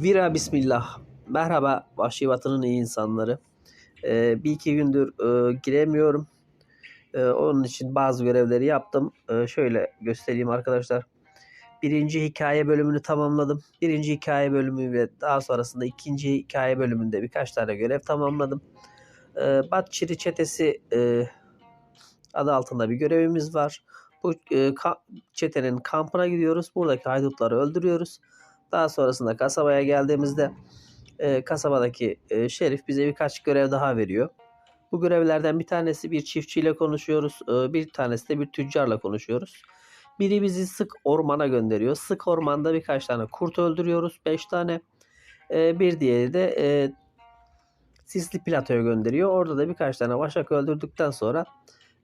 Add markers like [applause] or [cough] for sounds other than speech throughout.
Vira Bismillah. Merhaba Vahşi Vatan'ın iyi insanları. Ee, bir iki gündür e, giremiyorum. Ee, onun için bazı görevleri yaptım. Ee, şöyle göstereyim arkadaşlar. Birinci hikaye bölümünü tamamladım. Birinci hikaye bölümü ve daha sonrasında ikinci hikaye bölümünde birkaç tane görev tamamladım. Ee, Batçiri çetesi e, adı altında bir görevimiz var. Bu e, ka- çetenin kampına gidiyoruz. Buradaki haydutları öldürüyoruz. Daha sonrasında kasabaya geldiğimizde e, kasabadaki e, şerif bize birkaç görev daha veriyor. Bu görevlerden bir tanesi bir çiftçiyle konuşuyoruz. e, bir tanesi de bir tüccarla konuşuyoruz. Biri bizi sık ormana gönderiyor. Sık ormanda birkaç tane kurt öldürüyoruz. 5 tane. E, bir diğeri de e, Sisli Plato'ya gönderiyor. Orada da birkaç tane vaşak öldürdükten sonra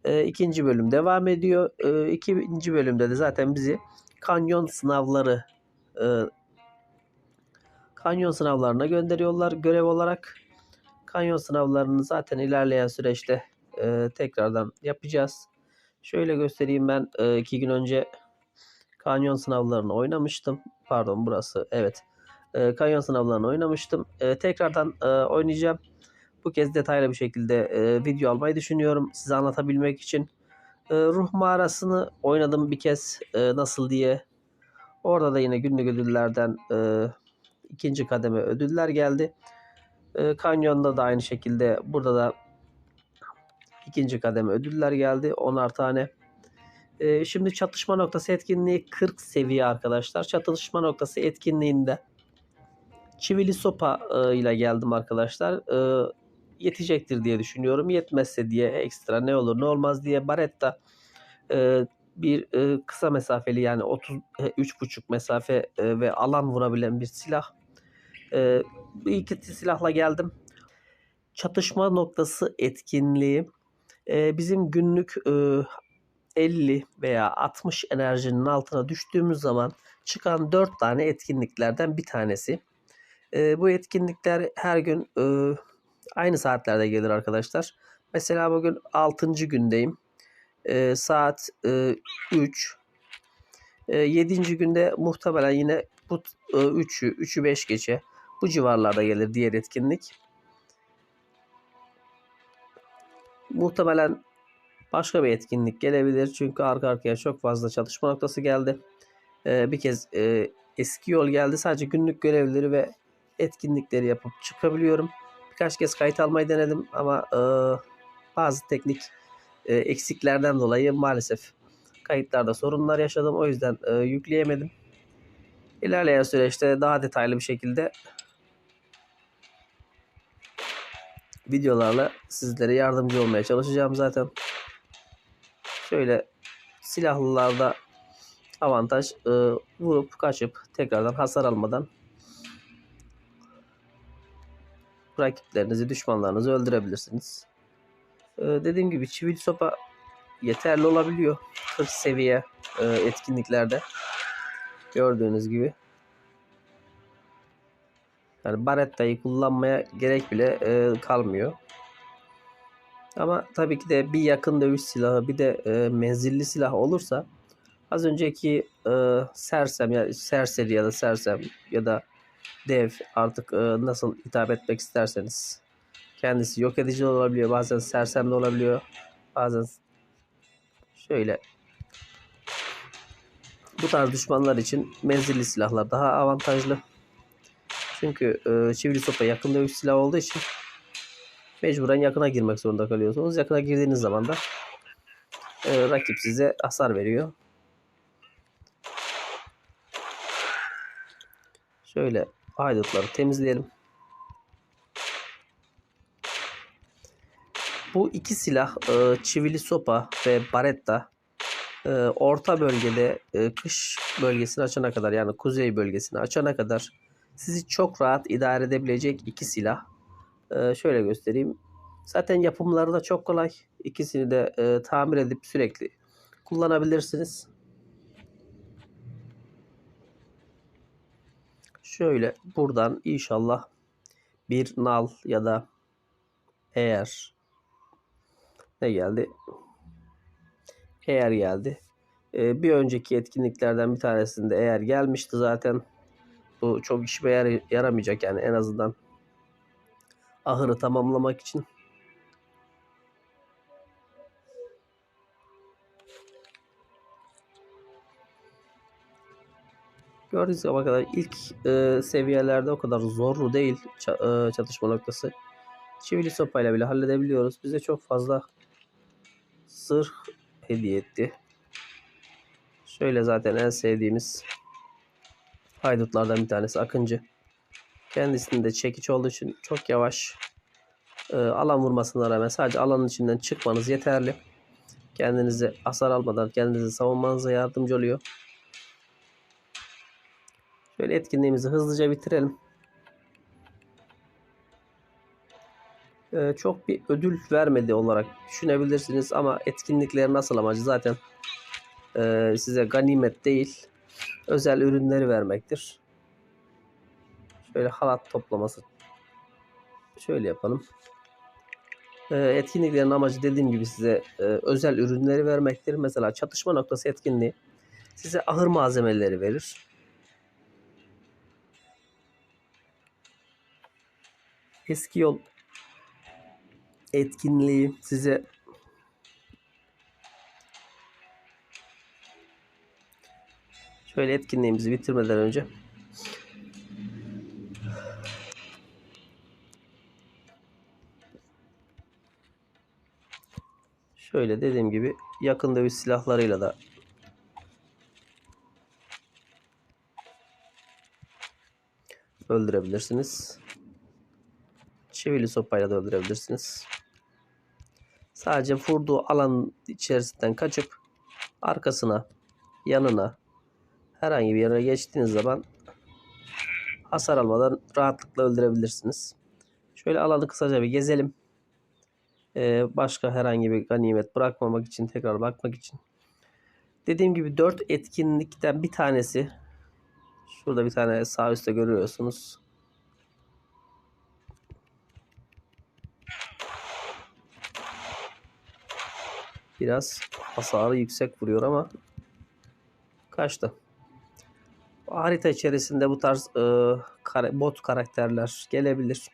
e, ikinci bölüm devam ediyor. E, ikinci bölümde de zaten bizi kanyon sınavları e, kanyon sınavlarına gönderiyorlar görev olarak. Kanyon sınavlarını zaten ilerleyen süreçte e, tekrardan yapacağız. Şöyle göstereyim ben e, iki gün önce kanyon sınavlarını oynamıştım. Pardon burası evet. E, kanyon sınavlarını oynamıştım. E, tekrardan e, oynayacağım. Bu kez detaylı bir şekilde e, video almayı düşünüyorum size anlatabilmek için. E, ruh mağarasını oynadım bir kez e, nasıl diye. Orada da yine günlük ödüllerden e, ikinci kademe ödüller geldi. E, Kanyon'da da aynı şekilde burada da ikinci kademe ödüller geldi. 10'ar tane. E, şimdi çatışma noktası etkinliği 40 seviye arkadaşlar. Çatışma noktası etkinliğinde çivili sopa e, ile geldim arkadaşlar. E, yetecektir diye düşünüyorum. Yetmezse diye ekstra ne olur ne olmaz diye Baretta e, bir e, kısa mesafeli yani 33,5 mesafe e, ve alan vurabilen bir silah. E, bu iki silahla geldim. Çatışma noktası etkinliği e, bizim günlük e, 50 veya 60 enerjinin altına düştüğümüz zaman çıkan 4 tane etkinliklerden bir tanesi. E, bu etkinlikler her gün e, aynı saatlerde gelir arkadaşlar. Mesela bugün 6. gündeyim. E, saat e, 3. E, 7. günde muhtemelen yine bu e, 3'ü, 3'ü 5 geçe bu civarlarda gelir diğer etkinlik. Muhtemelen başka bir etkinlik gelebilir. Çünkü arka arkaya çok fazla çalışma noktası geldi. E, bir kez e, eski yol geldi. Sadece günlük görevleri ve etkinlikleri yapıp çıkabiliyorum. Birkaç kez kayıt almayı denedim ama e, bazı teknik e, eksiklerden dolayı maalesef kayıtlarda sorunlar yaşadım. O yüzden e, yükleyemedim. İlerleyen süreçte daha detaylı bir şekilde videolarla sizlere yardımcı olmaya çalışacağım zaten. Şöyle silahlılarda avantaj e, vurup kaçıp tekrardan hasar almadan rakiplerinizi, düşmanlarınızı öldürebilirsiniz. Ee, dediğim gibi çivil sopa yeterli olabiliyor. 40 seviye e, etkinliklerde. Gördüğünüz gibi. Yani Baretta'yı kullanmaya gerek bile e, kalmıyor. Ama tabii ki de bir yakın dövüş silahı bir de e, menzilli silah olursa az önceki e, sersem ya serseri ya da sersem ya da dev artık e, nasıl hitap etmek isterseniz kendisi yok edici olabiliyor bazen sersem de olabiliyor bazen şöyle bu tarz düşmanlar için menzilli silahlar daha avantajlı çünkü e, çivili sopa yakın dövüş silahı olduğu için mecburen yakına girmek zorunda kalıyorsunuz yakına girdiğiniz zaman da e, rakip size hasar veriyor şöyle haydutları temizleyelim. Bu iki silah e, çivili sopa ve baretta e, orta bölgede e, kış bölgesini açana kadar yani kuzey bölgesini açana kadar sizi çok rahat idare edebilecek iki silah. E, şöyle göstereyim. Zaten yapımları da çok kolay. İkisini de e, tamir edip sürekli kullanabilirsiniz. Şöyle buradan inşallah bir nal ya da eğer ne geldi? Eğer geldi. Ee, bir önceki etkinliklerden bir tanesinde eğer gelmişti zaten. Bu çok işime yar- yaramayacak yani en azından ahırı tamamlamak için. Gördüğünüz gibi arkadaşlar ilk e, seviyelerde o kadar zorlu değil ça- e, çatışma noktası. Çivili sopayla bile halledebiliyoruz. Bize çok fazla zırh hediye etti. Şöyle zaten en sevdiğimiz haydutlardan bir tanesi Akıncı. Kendisinde çekiç olduğu için çok yavaş. E, alan vurmasına rağmen sadece alanın içinden çıkmanız yeterli. Kendinize hasar almadan kendinizi savunmanıza yardımcı oluyor. Şöyle etkinliğimizi hızlıca bitirelim. Ee, çok bir ödül vermedi olarak düşünebilirsiniz ama etkinliklerin asıl amacı zaten e, size ganimet değil özel ürünleri vermektir. Şöyle halat toplaması. Şöyle yapalım. Ee, etkinliklerin amacı dediğim gibi size e, özel ürünleri vermektir. Mesela çatışma noktası etkinliği size ahır malzemeleri verir. Eski yol etkinliği size şöyle etkinliğimizi bitirmeden önce şöyle dediğim gibi yakın dövüş silahlarıyla da öldürebilirsiniz. Çivili sopayla da öldürebilirsiniz. Sadece vurduğu alan içerisinden kaçıp arkasına, yanına herhangi bir yere geçtiğiniz zaman hasar almadan rahatlıkla öldürebilirsiniz. Şöyle alanı kısaca bir gezelim. Ee, başka herhangi bir ganimet bırakmamak için tekrar bakmak için. Dediğim gibi 4 etkinlikten bir tanesi şurada bir tane sağ üstte görüyorsunuz. Biraz hasarı yüksek vuruyor ama kaçtı. Harita içerisinde bu tarz e, bot karakterler gelebilir.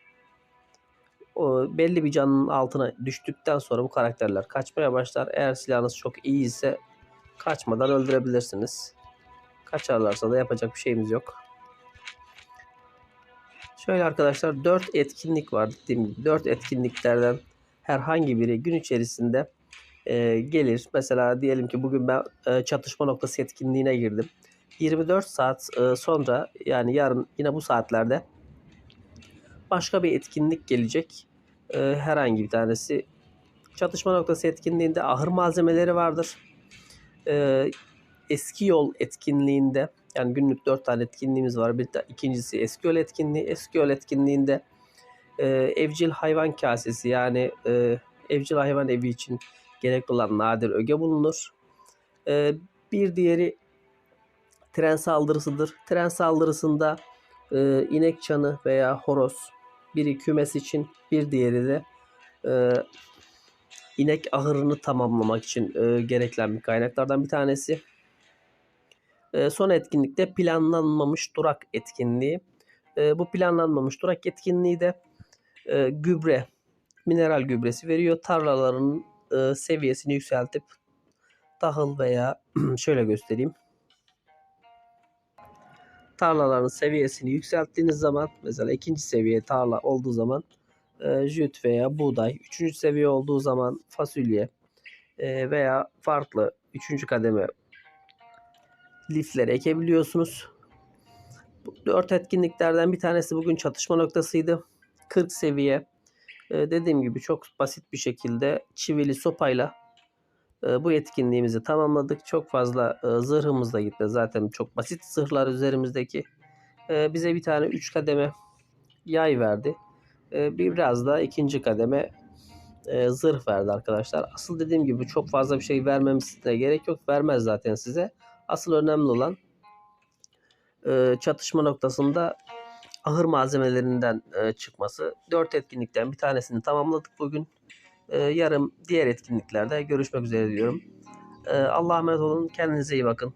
O belli bir canın altına düştükten sonra bu karakterler kaçmaya başlar. Eğer silahınız çok iyi ise kaçmadan öldürebilirsiniz. Kaçarlarsa da yapacak bir şeyimiz yok. Şöyle arkadaşlar 4 etkinlik var dediğim gibi. 4 etkinliklerden herhangi biri gün içerisinde e, gelir. Mesela diyelim ki bugün ben e, çatışma noktası etkinliğine girdim. 24 saat e, sonra yani yarın yine bu saatlerde başka bir etkinlik gelecek. E, herhangi bir tanesi. Çatışma noktası etkinliğinde ahır malzemeleri vardır. E, eski yol etkinliğinde yani günlük 4 tane etkinliğimiz var. Bir de ikincisi eski yol etkinliği. Eski yol etkinliğinde evcil hayvan kasesi yani evcil hayvan evi için gerekli olan nadir öge bulunur. Bir diğeri tren saldırısıdır. Tren saldırısında e, inek çanı veya horoz biri kümes için bir diğeri de e, inek ahırını tamamlamak için e, gereklen bir kaynaklardan bir tanesi. E, son etkinlikte planlanmamış durak etkinliği. E, bu planlanmamış durak etkinliği de e, gübre, mineral gübresi veriyor. Tarlaların e, seviyesini yükseltip tahıl veya [clears throat] şöyle göstereyim. Tarlaların seviyesini yükselttiğiniz zaman mesela ikinci seviye tarla olduğu zaman e, jüt veya buğday, üçüncü seviye olduğu zaman fasulye e, veya farklı üçüncü kademe lifleri ekebiliyorsunuz. Bu dört etkinliklerden bir tanesi bugün çatışma noktasıydı. 40 seviye e, dediğim gibi çok basit bir şekilde çivili sopayla bu etkinliğimizi tamamladık. Çok fazla zırhımız da gitti. Zaten çok basit zırhlar üzerimizdeki. Bize bir tane 3 kademe yay verdi. Bir biraz da ikinci kademe zırh verdi arkadaşlar. Asıl dediğim gibi çok fazla bir şey vermemesine gerek yok. Vermez zaten size. Asıl önemli olan çatışma noktasında ahır malzemelerinden çıkması. 4 etkinlikten bir tanesini tamamladık bugün. E, yarın diğer etkinliklerde görüşmek üzere diyorum. E, Allah'a emanet olun. Kendinize iyi bakın.